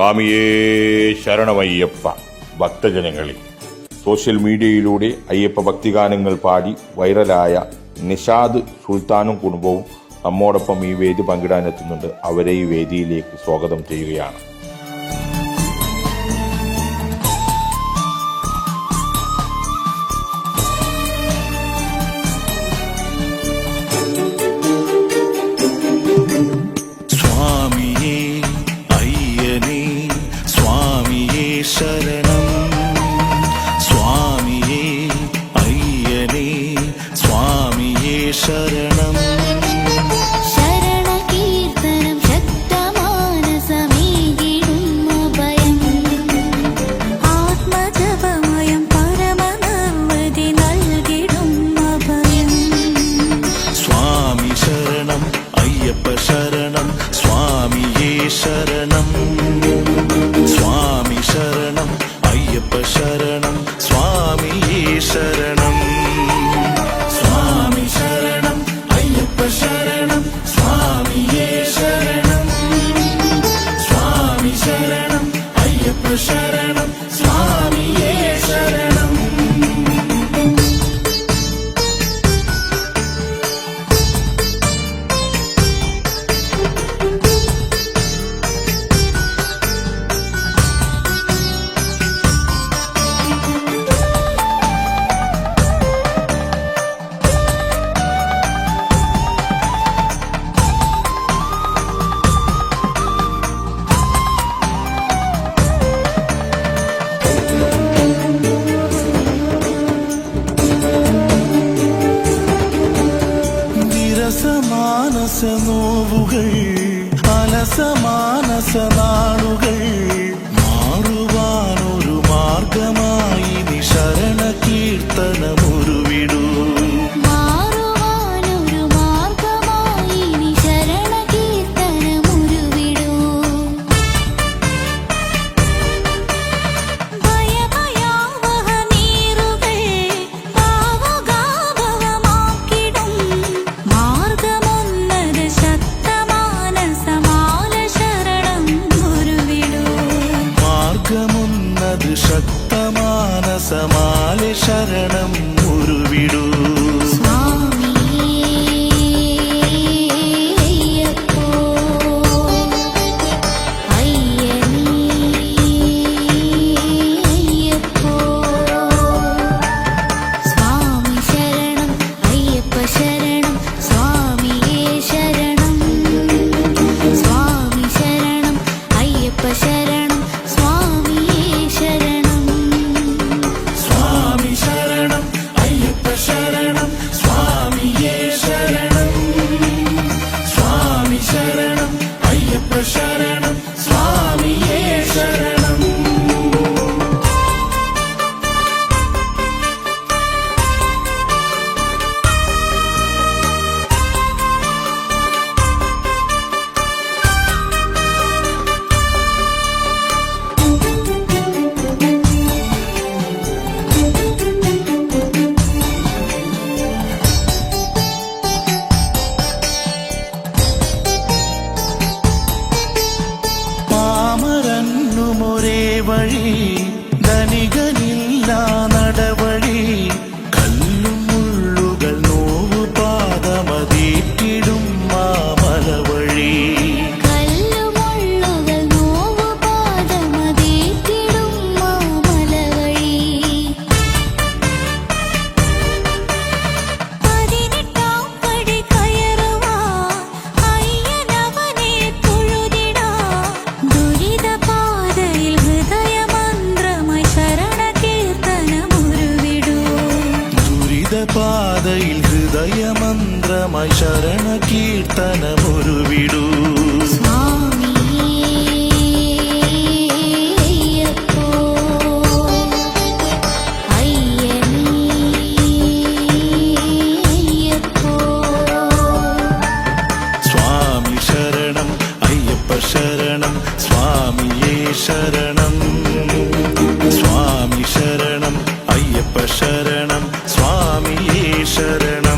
സ്വാമിയേ ശരണമയ്യപ്പ ഭക്തജനങ്ങളെ. സോഷ്യൽ മീഡിയയിലൂടെ അയ്യപ്പ ഭക്തിഗാനങ്ങൾ പാടി വൈറലായ നിഷാദ് സുൽത്താനും കുടുംബവും നമ്മോടൊപ്പം ഈ വേദി പങ്കിടാനെത്തുന്നുണ്ട് അവരെ ഈ വേദിയിലേക്ക് സ്വാഗതം ചെയ്യുകയാണ്. shudder മനസ നോവുകൾ അലസ മാനസ നാളുകൾ உருவிடும் வழி പാതയിൽ ഹൃദയമന്ത്രമായി ശരണ കീർത്തനമൊരുവിടൂ ശരണം സ്വാമിയേ ശരണം. സ്വാമി ശരണം അയ്യപ്പ ശരണം ശരണം